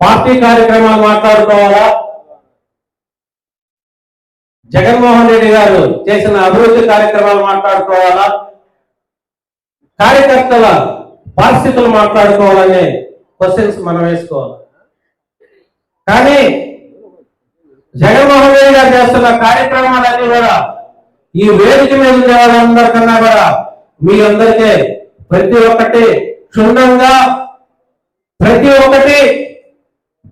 Party కార్యక్రమాలు మాట్లాడుకోవాలా? జగన్మోహన్ రెడ్డి గారు చేసిన అభివృద్ధి కార్యక్రమాలు మాట్లాడుకోవాలా? కార్యకర్తల పరిస్థితులు మాట్లాడుకోవాలనే క్వశ్చన్స్ మనం వేసుకోవాలి? కానీ జగన్మోహన్ రెడ్డి గారు చేస్తున్న కార్యక్రమాలన్నీ కూడా ఈ వేదిక మీద ఉండే వాళ్ళందరికన్నా కూడా మీ అందరికీ ప్రతి ఒక్కటి క్షుణ్ణంగా ప్రతి ఒక్కటి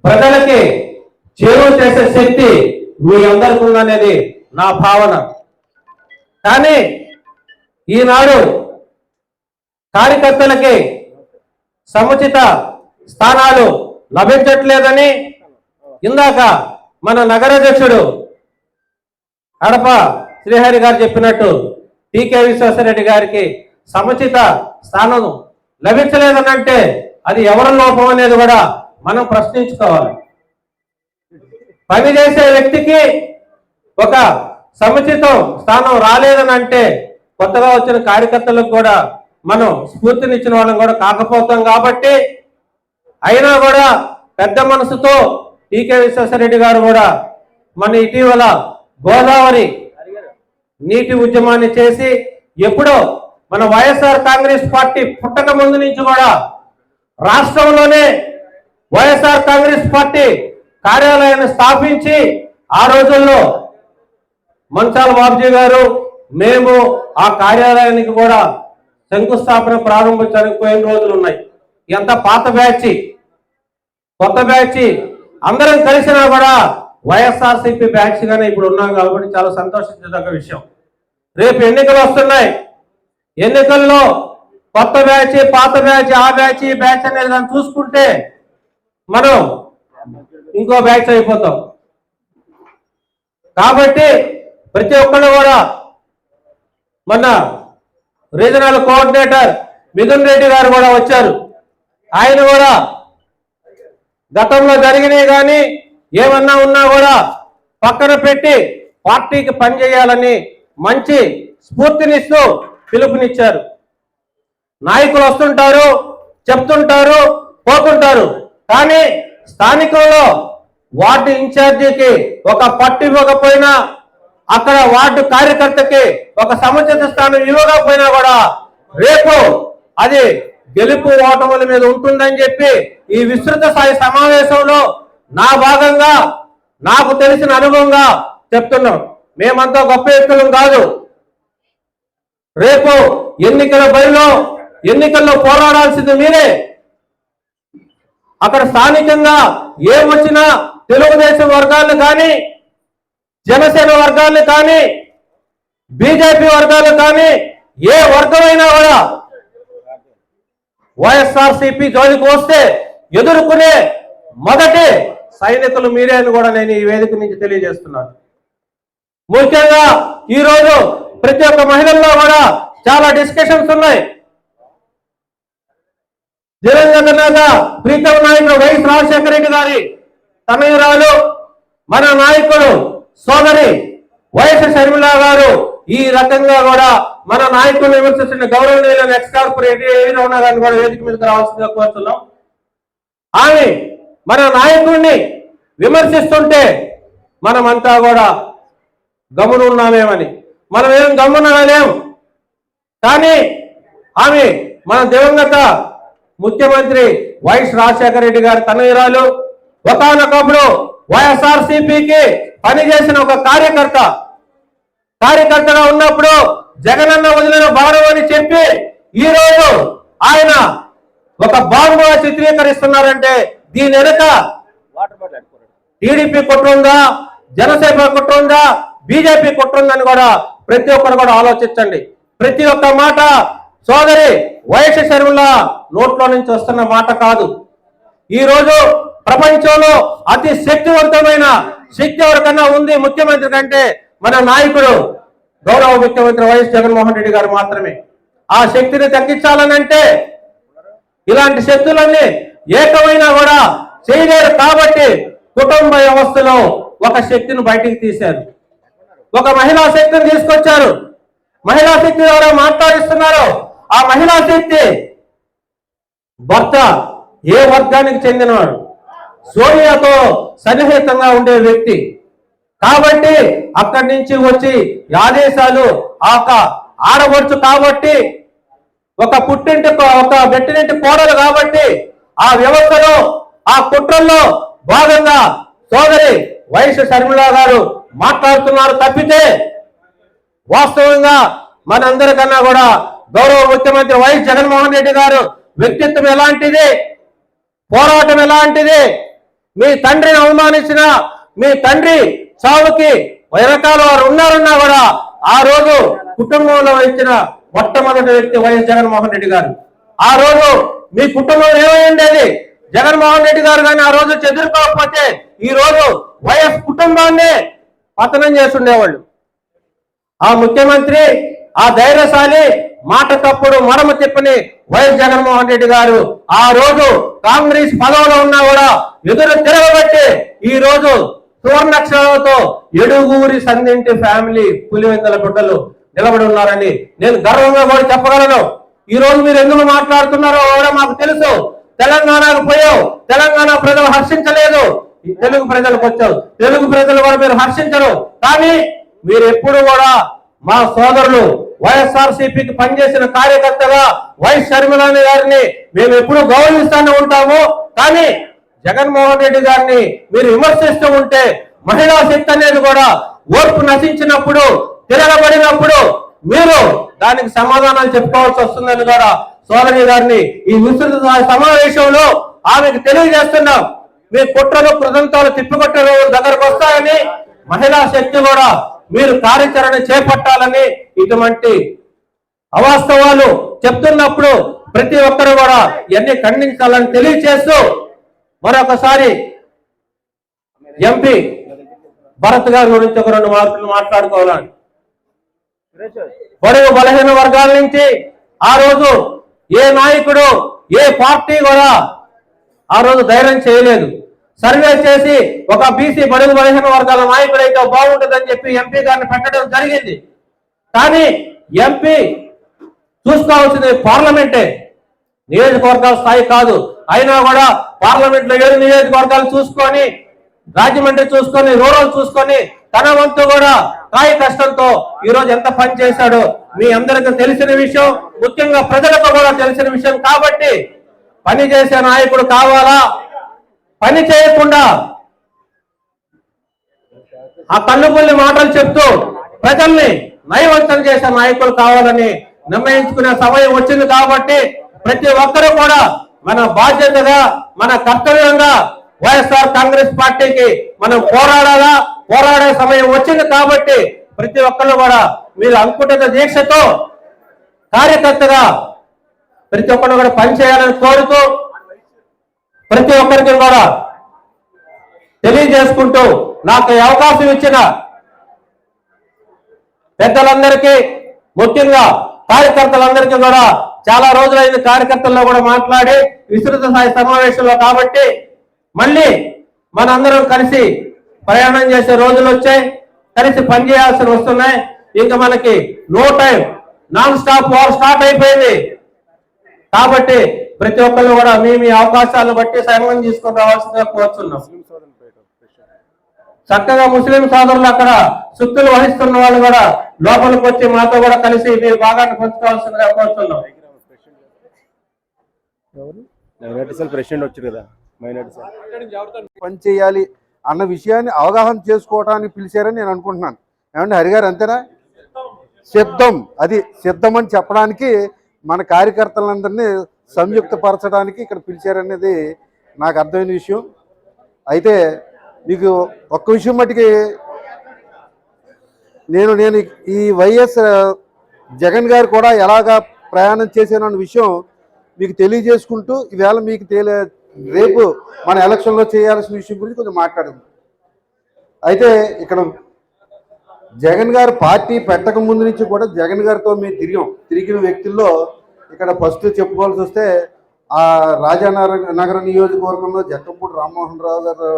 ప్రజలకి చేరువ చేసే శక్తి మీ అందరికి ఉందనేది నా భావన. కానీ ఈనాడు కార్యకర్తలకి సముచిత స్థానాలు లభించట్లేదని ఇందాక మన నగరాధ్యక్షుడు కడప శ్రీహరి గారు చెప్పినట్టు టీకే విశ్వేశ్వరరెడ్డి గారికి సముచిత స్థానం లభించలేదనంటే అది ఎవరి లోపం అనేది కూడా మనం ప్రశ్నించుకోవాలి. పని చేసే వ్యక్తికి ఒక సముచితం స్థానం రాలేదని అంటే కొత్తగా వచ్చిన కార్యకర్తలకు కూడా మనం స్ఫూర్తినిచ్చిన వాళ్ళం కూడా కాకపోతాం కాబట్టి అయినా కూడా పెద్ద మనసుతో టీకే విశ్వేశ్వరరెడ్డి గారు కూడా మన ఇటీవల గోదావరి నీటి ఉద్యమాన్ని చేసి ఎప్పుడో మన వైఎస్ఆర్ కాంగ్రెస్ పార్టీ పుట్టక ముందు నుంచి కూడా రాష్ట్రంలోనే వైఎస్ఆర్ కాంగ్రెస్ పార్టీ కార్యాలయాన్ని స్థాపించి ఆ రోజుల్లో మంచాల బాబుజీ గారు మేము ఆ కార్యాలయానికి కూడా శంకుస్థాపన ప్రారంభించడానికి పోయిన రోజులు ఉన్నాయి. ఎంత పాత బ్యాచ్ కొత్త బ్యాచ్ అందరం కలిసినా కూడా వైఎస్ఆర్ బ్యాచ్గానే బ్యాచ్ ఇప్పుడు ఉన్నాం కాబట్టి చాలా సంతోషించదగ్గ విషయం. రేపు ఎన్నికలు వస్తున్నాయి. ఎన్నికల్లో కొత్త బ్యాచ్ పాత బ్యాచ్ ఆ బ్యాచ్ ఈ బ్యాచ్ అనేది దాన్ని చూసుకుంటే మనం ఇంకో బ్యాచ్ అయిపోతాం. కాబట్టి ప్రతి ఒక్కళ్ళు కూడా మన రీజనల్ కోఆర్డినేటర్ మిథున్ రెడ్డి గారు కూడా వచ్చారు. ఆయన కూడా గతంలో జరిగినాయి కానీ ఏమన్నా ఉన్నా కూడా పక్కన పెట్టి పార్టీకి పనిచేయాలని మంచి స్ఫూర్తినిస్తూ పిలుపునిచ్చారు. నాయకులు వస్తుంటారు చెప్తుంటారు పోతుంటారు. కానీ స్థానికంలో వార్డు ఇన్ఛార్జికి ఒక పట్టు ఇవ్వకపోయినా అక్కడ వార్డు కార్యకర్తకి ఒక సముచిత స్థానం ఇవ్వకపోయినా కూడా రేపు అది గెలుపు ఓటముల మీద ఉంటుందని చెప్పి ఈ విస్తృత స్థాయి సమావేశంలో నా భాగంగా నాకు తెలిసిన అనుభవంగా చెప్తున్నాం. మేమంతా గొప్ప వ్యక్తులం కాదు. రేపు ఎన్నికల బరిలో ఎన్నికల్లో పోరాడాల్సింది మీరే. అక్కడ స్థానికంగా ఏమొచ్చినా తెలుగుదేశం వర్గాలు కానీ జనసేన వర్గాలను కానీ బీజేపీ వర్గాలు కానీ ఏ వర్గమైనా కూడా వైఎస్ఆర్ సిపి జోలికి వస్తే ఎదుర్కొనే మొదటి సైనికులు మీరే అని కూడా నేను ఈ వేదిక నుంచి తెలియజేస్తున్నాను. ముఖ్యంగా ఈరోజు ప్రతి ఒక్క మహిళల్లో కూడా చాలా డిస్కషన్స్ ఉన్నాయి. దివంగత నేత ప్రీతం నాయకుడు వైఎస్ రాజశేఖర రెడ్డి గారి తనయురాలు మన నాయకుడు సోదరి వైఎస్ షర్మిల గారు ఈ రకంగా కూడా మన నాయకులు విమర్శిస్తున్న గౌరవనీయులైన ఎక్స్ కార్పొరేట్ ఏదైనా కూడా వేదిక మీదకి రావాల్సిందిగా కోరుతున్నాం ఆమె మన నాయకుడిని విమర్శిస్తుంటే మనమంతా కూడా గమనున్నామేమని. మనం ఏం గమనలేం. కానీ ఆమె మన దివంగత ముఖ్యమంత్రి వైఎస్ రాజశేఖర రెడ్డి గారి తనయురాలు ఒకనొకప్పుడు వైఎస్ఆర్ సిపికి పనిచేసిన ఒక కార్యకర్త. కార్యకర్తగా ఉన్నప్పుడు జగనన్న వదిలిన భారం అని చెప్పి ఈ రోజు ఆయన ఒక బాంబుగా చిత్రీకరిస్తున్నారంటే దీని వెనుక టీడీపీ కుట్రుందా జనసేన కుట్రుందా బీజేపీ కుట్రుందని కూడా ప్రతి ఒక్కరు కూడా ఆలోచించండి. ప్రతి ఒక్క మాట సోదరి వైఎస్ శర్మల నోట్లో నుంచి వస్తున్న మాట కాదు. ఈ రోజు ప్రపంచంలో అతి శక్తివంతమైన శక్తి ఎవరికన్నా ఉంది? ముఖ్యమంత్రి కంటే మన నాయకుడు గౌరవ ముఖ్యమంత్రి వైఎస్ జగన్మోహన్ రెడ్డి గారు మాత్రమే. ఆ శక్తిని తగ్గించాలనంటే ఇలాంటి శక్తులన్నీ ఏకమైనా కూడా చేయలేరు కాబట్టి కుటుంబ వ్యవస్థలో ఒక శక్తిని బయటికి తీశారు. ఒక మహిళా శక్తిని తీసుకొచ్చారు. మహిళా శక్తి ద్వారా మాట్లాడిస్తున్నారు. ఆ మహిళా శక్తి భర్త ఏ వర్గానికి చెందినవాడు? సోనియాతో సన్నిహితంగా ఉండే వ్యక్తి. కాబట్టి అక్కడి నుంచి వచ్చి ఆదేశాలు ఆ యొక్క ఆడవచ్చు కాబట్టి ఒక పుట్టింటి ఒక వెట్టినింటి కోడలు కాబట్టి ఆ వ్యవస్థలో ఆ కుట్రల్లో భాగంగా సోదరి వైఎస్ షర్మిల గారు మాట్లాడుతున్నారు తప్పితే వాస్తవంగా మనందరికన్నా కూడా గౌరవ ముఖ్యమంత్రి వైఎస్ జగన్మోహన్ రెడ్డి గారు వ్యక్తిత్వం ఎలాంటిది? పోరాటం ఎలాంటిది? మీ తండ్రిని అవమానించిన మీ తండ్రి చావుకి వెనకాల వారు ఉన్నారన్నా కూడా ఆ రోజు కుటుంబంలో ఇచ్చిన మొట్టమొదటి వ్యక్తి వైఎస్ జగన్మోహన్ రెడ్డి గారు. ఆ రోజు మీ కుటుంబం ఏమై ఉండేది జగన్మోహన్ రెడ్డి గారు కానీ ఆ రోజు చెదురుకోకపోతే ఈ రోజు వైఎస్ కుటుంబాన్ని పతనం చేస్తుండేవాళ్ళు. ఆ ముఖ్యమంత్రి ఆ ధైర్యశాలి మాట తప్పుడు మరమ తిప్పని వైఎస్ జగన్మోహన్ రెడ్డి గారు ఆ రోజు కాంగ్రెస్ పదవిలో ఉన్నా కూడా ఎదురు తిరగబట్టి ఈ రోజు సువర్ణక్షరాలతో ఎడుగూరి సందింటి ఫ్యామిలీ పులివెందల గుడ్డలు నిలబడి ఉన్నారని నేను గర్వంగా కూడా చెప్పగలను. ఈ రోజు మీరు ఎందుకు మాట్లాడుతున్నారో కూడా మాకు తెలుసు. తెలంగాణకు పోయావు. తెలంగాణ ప్రజలు హర్షించలేదు. ఈ తెలుగు ప్రజలకు వచ్చావు. తెలుగు ప్రజలు కూడా మీరు హర్షించరు. కానీ మీరు ఎప్పుడు కూడా మా సోదరులు వైఎస్ఆర్ సిపికి పనిచేసిన కార్యకర్తగా వైఎస్ షర్మిలాని గారిని మేము ఎప్పుడు గౌరవిస్తూనే ఉంటాము. కానీ జగన్మోహన్ రెడ్డి గారిని మీరు విమర్శిస్తూ ఉంటే మహిళా శక్తి అనేది కూడా ఓర్పు నశించినప్పుడు తిరగబడినప్పుడు మీరు దానికి సమాధానాలు చెప్పుకోవాల్సి వస్తుందని కూడా సోదరి గారిని ఈ విస్తృత సమావేశంలో ఆమెకు తెలియజేస్తున్నాం. మీ కుట్రలు కృతంతాలు తిప్పికొట్టే దగ్గరకు వస్తాయని మహిళా శక్తి కూడా మీరు కార్యాచరణ చేపట్టాలని ఇటువంటి అవాస్తవాలు చెప్తున్నప్పుడు ప్రతి ఒక్కరు కూడా ఇవన్నీ ఖండించాలని తెలియచేస్తూ మరొకసారి ఎంపీ భరత్ గారి గురించి ఒక రెండు మార్కులు మాట్లాడుకోవాలని. బడుగు బలహీన వర్గాల నుంచి ఆ రోజు ఏ నాయకుడు ఏ పార్టీ కూడా ఆ రోజు ధైర్యం చేయలేదు. సర్వే చేసి ఒక బీసీ బడుగు బలహీన వర్గాల నాయకుడు అయితే బాగుంటుందని చెప్పి ఎంపీ గారిని పెట్టడం జరిగింది. కానీ ఎంపీ చూసుకోవాల్సింది పార్లమెంటే. నియోజకవర్గాల స్థాయి కాదు. అయినా కూడా పార్లమెంట్లో ఏడు నియోజకవర్గాలు చూసుకొని రాజమండ్రి చూసుకొని రూరల్ చూసుకొని తన వంతు కూడా కాయ కష్టంతో ఈ రోజు ఎంత పని చేశాడో మీ అందరికీ తెలిసిన విషయం ముఖ్యంగా ప్రజలకు కూడా తెలిసిన విషయం కాబట్టి పని చేసే నాయకుడు కావాలా? పని చేయకుండా ఆ కన్నుపుల్లి మాటలు చెప్తూ ప్రజల్ని నయవంతం చేసే నాయకులు కావాలని నిర్ణయించుకునే సమయం వచ్చింది కాబట్టి ప్రతి ఒక్కరూ కూడా మన బాధ్యతగా మన కర్తవ్యంగా వైఎస్ఆర్ కాంగ్రెస్ పార్టీకి మనం పోరాడాలా? పోరాడే సమయం వచ్చింది కాబట్టి ప్రతి ఒక్కరు కూడా మీరు అంకుటిత దీక్షతో కార్యకర్తగా ప్రతి ఒక్కరు కూడా పనిచేయాలని కోరుతూ ప్రతి ఒక్కరికి కూడా తెలియజేసుకుంటూ నాకు అవకాశం ఇచ్చిన పెద్దలందరికీ ముఖ్యంగా కార్యకర్తలందరికీ కూడా చాలా రోజులైన కార్యకర్తల్లో కూడా మాట్లాడి విస్తృత స్థాయి సమావేశంలో కాబట్టి మళ్ళీ మనందరం కలిసి ప్రయాణం చేసే రోజులు వచ్చాయి. కలిసి పనిచేయాల్సి వస్తున్నాయి. ఇంకా మనకి no time non stop war start అయిపోయింది. కాబట్టి ప్రతి ఒక్కరు కూడా మీ మీ అవకాశాలను బట్టి సమయం తీసుకొని రావాల్సిందిగా కోరుతున్నాం చక్కగా ముస్లిం సోదరులు అక్కడ సుత్తులు వహిస్తున్న వాళ్ళు కూడా లోపలికి వచ్చి మాతో కూడా కలిసి మీరు భాగాన్ని పంచుకోవాల్సిందిగా కోరుతున్నాం మైనార్టీ సెల్ ప్రెసిడెంట్ వచ్చారు కదా మైనార్టీ సెల్. పని చేయాలి అన్న విషయాన్ని అవగాహన చేసుకోవడానికి పిలిచారని నేను అనుకుంటున్నాను. ఏమండి హరిగారు అంతేనా? సిద్ధం. అది సిద్ధం అని చెప్పడానికి మన కార్యకర్తలందరినీ సంయుక్తపరచడానికి ఇక్కడ పిలిచారనేది నాకు అర్థమైన విషయం. అయితే మీకు ఒక్క విషయం మటుకి నేను నేను ఈ వైఎస్ జగన్ గారు కూడా ఎలాగా ప్రయాణం చేశాను అన్న విషయం మీకు తెలియజేసుకుంటూ ఈవేళ మీకు తెలియ రేపు మన ఎలక్షన్లో చేయాల్సిన విషయం గురించి కొంచెం మాట్లాడింది. అయితే ఇక్కడ జగన్ గారు పార్టీ పెట్టక ముందు నుంచి కూడా జగన్ గారితో మేము తిరిగాం. తిరిగిన వ్యక్తుల్లో ఇక్కడ ఫస్ట్ చెప్పుకోవాల్సి వస్తే ఆ రాజానగర నగర నియోజకవర్గంలో జక్కంపూడి రామ్మోహన్ రావు గారు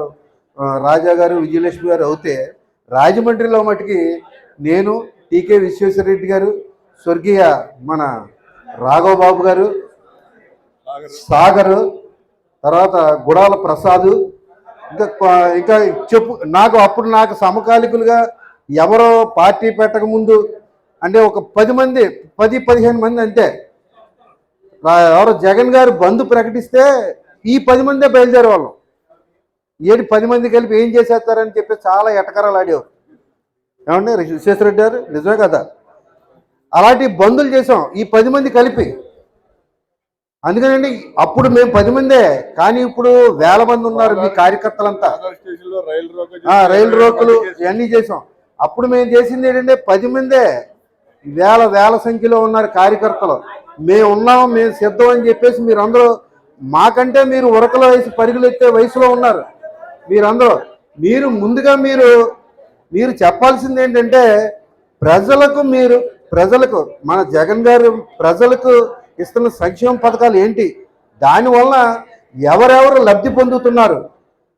రాజా గారు విజయలక్ష్మి గారు అవుతే రాజమండ్రిలో మటుకి నేను టీకే విశ్వేశ్వరరెడ్డి గారు స్వర్గీయ మన రాఘవ బాబు గారు సాగర్ తర్వాత గుడాల ప్రసాద్ ఇంకా ఇంకా చెప్పు నాకు అప్పుడు నాకు సమకాలికులుగా ఎవరో పార్టీ పెట్టక ముందు అంటే ఒక పది మంది పది పదిహేను మంది అంతే. ఎవరో జగన్ గారు బంద్ ప్రకటిస్తే ఈ పది మందే బయలుదేరే వాళ్ళం ఏడు పది మంది కలిపి ఏం చేసేస్తారని చెప్పి చాలా ఎటకరాలు ఆడేవారు ఏమండి విశ్వేశ్వరరెడ్డి గారు? నిజమే కదా? అలాంటి బంధులు చేసాం ఈ పది మంది కలిపి. అందుకనండి అప్పుడు మేము పది మందే కానీ ఇప్పుడు వేల మంది ఉన్నారు మీ కార్యకర్తలంతా. రైలు రోకులు ఇవన్నీ చేసాం. అప్పుడు మేము చేసింది ఏంటంటే పది మందే వేల వేల సంఖ్యలో ఉన్నారు కార్యకర్తలు. మేము ఉన్నాం మేము సిద్ధం అని చెప్పేసి మీరందరూ మాకంటే మీరు ఉరకల వయసు పరిగెలెత్తే వయసులో ఉన్నారు. మీరందరూ మీరు ముందుగా మీరు మీరు చెప్పాల్సింది ఏంటంటే ప్రజలకు మీరు ప్రజలకు మన జగన్ గారు ప్రజలకు ఇస్తున్న సంక్షేమ పథకాలు ఏంటి? దానివల్ల ఎవరెవరు లబ్ధి పొందుతున్నారు?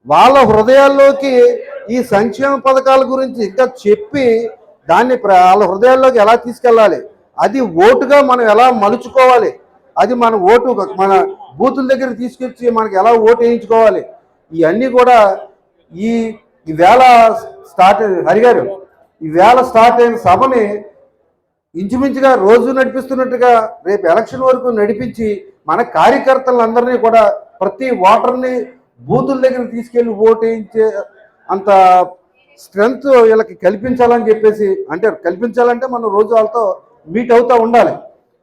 వాళ్ళ హృదయాల్లోకి ఈ సంక్షేమ పథకాల గురించి ఇంకా చెప్పి దాన్ని ప్ర- వాళ్ళ హృదయాల్లోకి ఎలా తీసుకెళ్ళాలి? అది ఓటుగా మనం ఎలా మలుచుకోవాలి? అది మన ఓటు మన బూతుల దగ్గర తీసుకొచ్చి మనకి ఎలా ఓటు వేయించుకోవాలి? ఇవన్నీ కూడా ఈ వేళ స్టార్ట్ హరిగారు ఈవేళ స్టార్ట్ అయిన సభని ఇంచుమించుగా రోజు నడిపిస్తున్నట్టుగా రేపు ఎలక్షన్ వరకు నడిపించి మన కార్యకర్తలందరినీ కూడా ప్రతి ఓటర్ని బూతుల దగ్గర తీసుకెళ్ళి ఓటు వేయించే అంత స్ట్రెంగ్త్ వీళ్ళకి కల్పించాలని చెప్పేసి అంటే కల్పించాలంటే మనం రోజు వాళ్ళతో మీట్ అవుతూ ఉండాలి.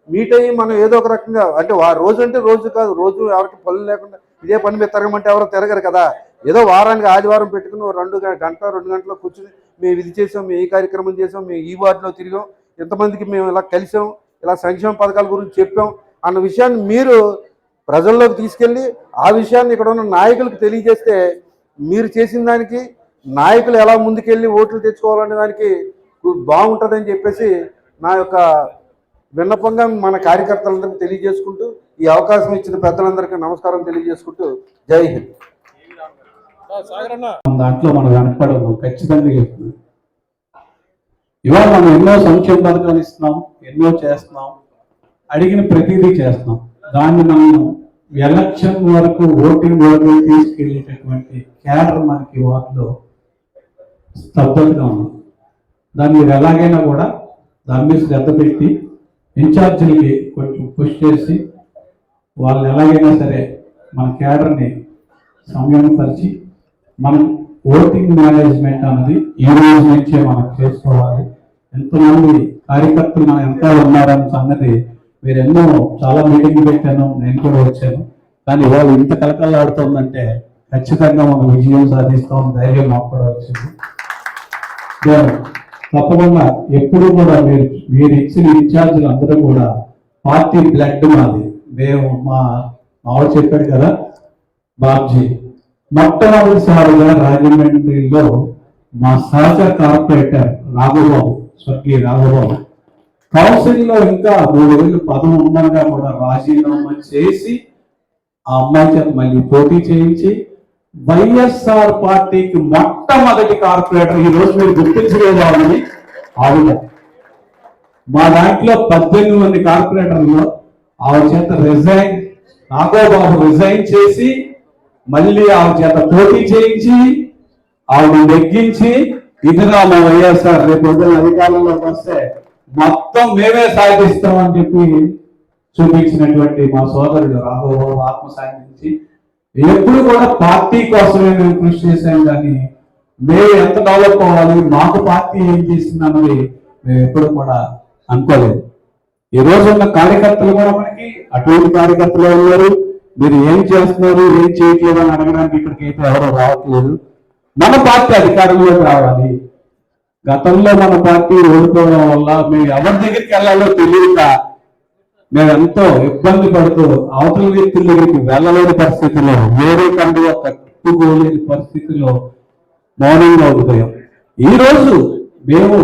మీట్ అయ్యి మనం ఏదో ఒక రకంగా అంటే రోజు అంటే రోజు కాదు రోజు ఎవరికి పనులు లేకుండా ఇదే పని మీద తిరగమంటే ఎవరో తిరగరు కదా. ఏదో వారానికి ఆదివారం పెట్టుకుని ఓ రెండు గంట రెండు గంటలు కూర్చుని మేము ఇది చేసాం మేము ఈ కార్యక్రమం చేసాం మేము ఈ వార్డులో తిరిగాం ఎంతమందికి మేము ఇలా కలిసాం ఇలా సంక్షేమ పథకాల గురించి చెప్పాం అన్న విషయాన్ని మీరు ప్రజల్లోకి తీసుకెళ్ళి ఆ విషయాన్ని ఇక్కడ ఉన్న నాయకులకు తెలియజేస్తే మీరు చేసిన దానికి నాయకులు ఎలా ముందుకెళ్ళి ఓట్లు తెచ్చుకోవాలనే దానికి బాగుంటుందని చెప్పేసి నా యొక్క విన్నపంగా మన కార్యకర్తలందరికీ తెలియజేసుకుంటూ ఈ అవకాశం ఇచ్చిన పెద్దలందరికీ నమస్కారం తెలియజేసుకుంటూ జై హింద్. దాంట్లో మనం వెనకపడము ఖచ్చితంగా చెప్తున్నాం ఇవాళ మనం ఎన్నో సంక్షేమ పథకాలు ఇస్తున్నాం ఎన్నో చేస్తున్నాం అడిగిన ప్రతిదీ చేస్తున్నాం. దాన్ని మనం ఎలక్షన్ వరకు ఓటింగ్ వరకు తీసుకెళ్ళేటటువంటి క్యాడర్ మనకి వాటిలో స్తబ్దతగా ఉంది. దాన్ని ఎలాగైనా కూడా దాని మీద శ్రద్ధ పెట్టి ఇన్ఛార్జీలకి కొంచెం పుష్ చేసి వాళ్ళని ఎలాగైనా సరే మన క్యాడర్ని సంయమపరిచి మనం ఓటింగ్ మేనేజ్మెంట్ అన్నది ఈ రోజు నుంచే మనం చేసుకోవాలి. ఎంతమంది కార్యకర్తలు మనం ఎంత ఉన్నారన్న సంగతి మీరు ఎన్నో చాలా మీటింగ్ పెట్టాను నేను కూడా వచ్చాను. కానీ వాళ్ళు ఇంత కలకలాడుతుందంటే ఖచ్చితంగా మనం విజయం సాధిస్తాం ధైర్యం మాకు కూడా వచ్చింది. తప్పకుండా ఎప్పుడు కూడా మీరు మీరు ఇచ్చిన ఇన్ఛార్జీలు అందరూ కూడా పార్టీ బ్లడ్ మాది. మేము మా మావాడు చెప్పాడు కదా బాబ్జీ. మొట్టమొదటిసారిగా రాజమండ్రిలో మా సహజ కార్పొరేటర్ రాఘవబాబు స్వర్గీయ రాఘవబాబు కౌన్సిల్ ఇంకా మూడు రోజులు పదవి ఉండగా కూడా రాజీనామా చేసి ఆ అమ్మాయి చేత మళ్ళీ పోటీ చేయించి వైఎస్ఆర్ పార్టీకి మొట్టమొదటి కార్పొరేటర్ ఈ రోజు మీరు గుర్తించలేదామని ఆవిడ. మా దాంట్లో పద్దెనిమిది మంది కార్పొరేటర్లో ఆవిడ చేత రిజైన్ నాగోబాబు రిజైన్ చేసి మళ్ళీ ఆవిడ చేత పోటీ చేయించి ఆవిడ నెగ్గించి ఇదిగా మా వైఎస్ఆర్ రేపు పొద్దున అధికారంలోకి వస్తే మొత్తం మేమే సాధిస్తామని చెప్పి చూపించినటువంటి మా సోదరుడు రాఘవబాబు ఆత్మ సాధించి ఎప్పుడు కూడా పార్టీ కోసమే మేము కృషి చేసాం కానీ మేము ఎంత డెవలప్ అవ్వాలి మాకు పార్టీ ఏం చేసింది మేము ఎప్పుడు కూడా అనుకోలేదు. ఈ రోజు ఉన్న కార్యకర్తలు కూడా మనకి అటువంటి కార్యకర్తలు ఉన్నారు. మీరు ఏం చేస్తున్నారు ఏం చేయట్లేదు అని అడగడానికి ఇక్కడికి అయితే ఎవరో రావట్లేదు. మన పార్టీ అధికారంలోకి రావాలి. గతంలో మన పార్టీ ఓడిపోవడం వల్ల మేము ఎవరి దగ్గరికి వెళ్ళాలో తెలియక మేము ఎంతో ఇబ్బంది పడుతూ అవతల వ్యక్తుల దగ్గరికి వెళ్ళలేని పరిస్థితిలో వేరే కండుగా కట్టుకోలేని పరిస్థితిలో మౌనంగా ఉండిపోయాం. ఈ రోజు మేము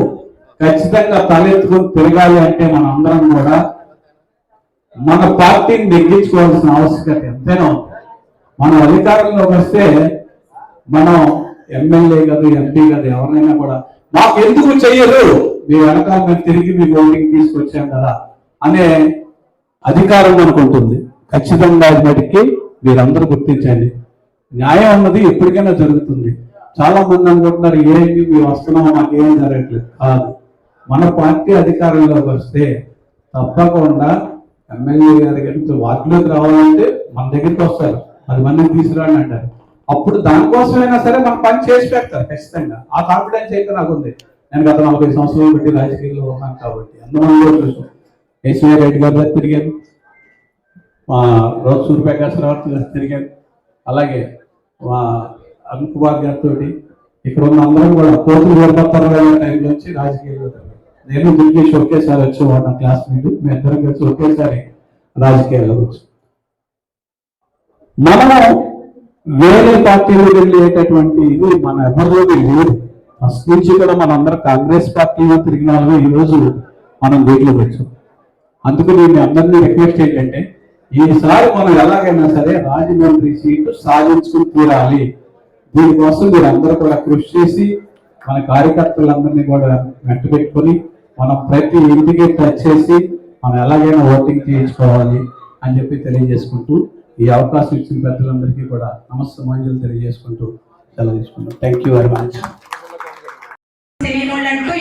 ఖచ్చితంగా తలెత్తుకుని తిరగాలి అంటే మన అందరం కూడా మన పార్టీని నెగ్గించుకోవాల్సిన ఆవశ్యకత ఎంతైనా ఉంది. మనం అధికారంలోకి వస్తే మనం ఎమ్మెల్యే కాదు ఎంపీ కాదు ఎవరైనా కూడా మాకు ఎందుకు చెయ్యరు మీ వెనకాల మేము తిరిగి మీ ఓటింగ్ తీసుకొచ్చాం కదా అనే అధికారం అనుకుంటుంది. ఖచ్చితంగా అది మటుకి మీరందరూ గుర్తించండి. న్యాయం అన్నది ఎప్పటికైనా జరుగుతుంది. చాలా మంది అనుకుంటున్నారు ఏంటి మేము వస్తున్నాం ఏం జరగట్లేదు. కాదు. మన పార్టీ అధికారంలోకి వస్తే తప్పకుండా ఎమ్మెల్యే గారి గారికి వార్డులోకి రావాలంటే మన దగ్గరికి వస్తారు. పది మందిని తీసుకురాని అంటారు. అప్పుడు దానికోసమైనా సరే మనం పని చేసి పెడతారు ఖచ్చితంగా. ఆ కాన్ఫిడెన్స్ అయితే నాకు ఉంది నేను గత నలభై సంవత్సరాలు పెట్టి రాజకీయాల్లో ఉన్నాను కాబట్టి. ఎంతమంది చూసాను కేసీఆర్ రెడ్డి గారి దగ్గర తిరిగాను మా రోజు సూర్యప్రకాశరావు గారు తిరిగాను అలాగే మా అరుణ్ కుమార్ గారితో ఇక్కడ ఉన్న అందరం కూడా కోతులు వెళ్ళబోతారు టైంలో వచ్చి రాజకీయాలు నేను దుర్గేష్ ఒకేసారి వచ్చేవాడు నా క్లాస్మేట్. మీ అందరం కలిసి ఒకేసారి రాజకీయాల్లో వచ్చి. మనము వేరే పార్టీలో వెళ్ళేటటువంటి ఇది మన ఎవరిలోకి లేదు. ఫస్ట్ నుంచి కూడా మనందరం కాంగ్రెస్ పార్టీలో తిరిగిన ఈ రోజు మనం వీటిలో వచ్చాం అందుకు నేను అందరినీ రిక్వెస్ట్ ఏంటంటే ఈసారి మనం ఎలాగైనా సరే రాజమండ్రి సీటు సాధించుకుని తీరాలి. దీనికోసం మీరు అందరూ కూడా కృషి చేసి మన కార్యకర్తలందరినీ కూడా వెంట పెట్టుకొని మనం ప్రతి ఇంటికి టచ్ చేసి మనం ఎలాగైనా ఓటింగ్ చేయించుకోవాలి అని చెప్పి తెలియజేసుకుంటూ ఈ అవకాశం ఇచ్చిన పెద్దలందరికీ కూడా నమస్తమాంజలు తెలియజేసుకుంటూ సెలవు తీసుకుంటాం థ్యాంక్ యూ వెరీ మచ్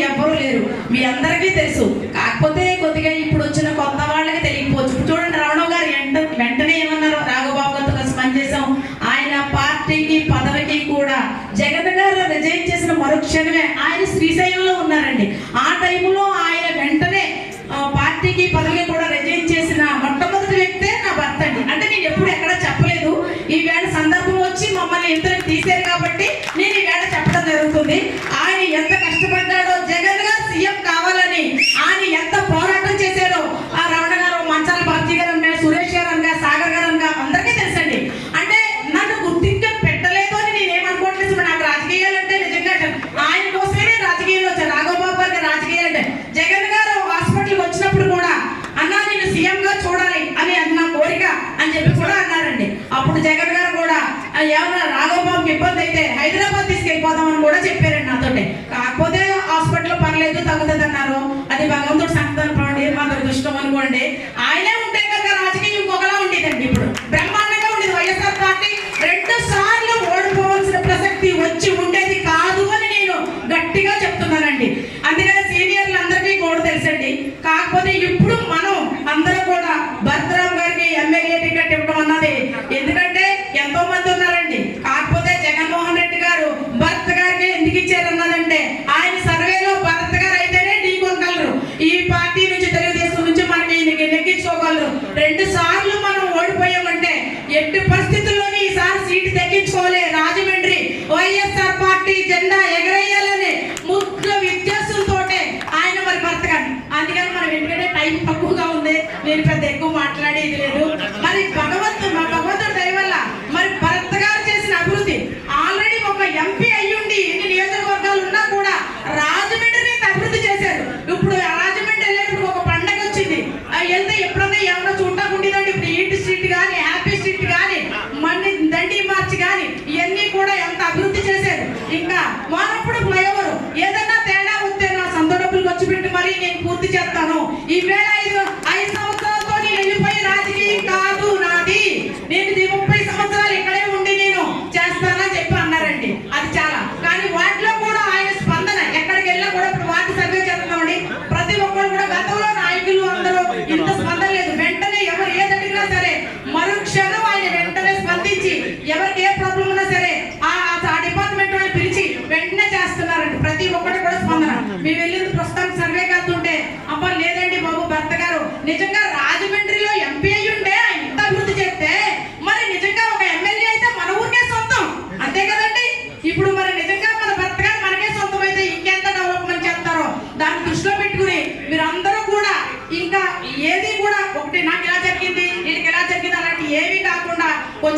ఎవరూ లేరు. మీ అందరికీ తెలుసు. ওই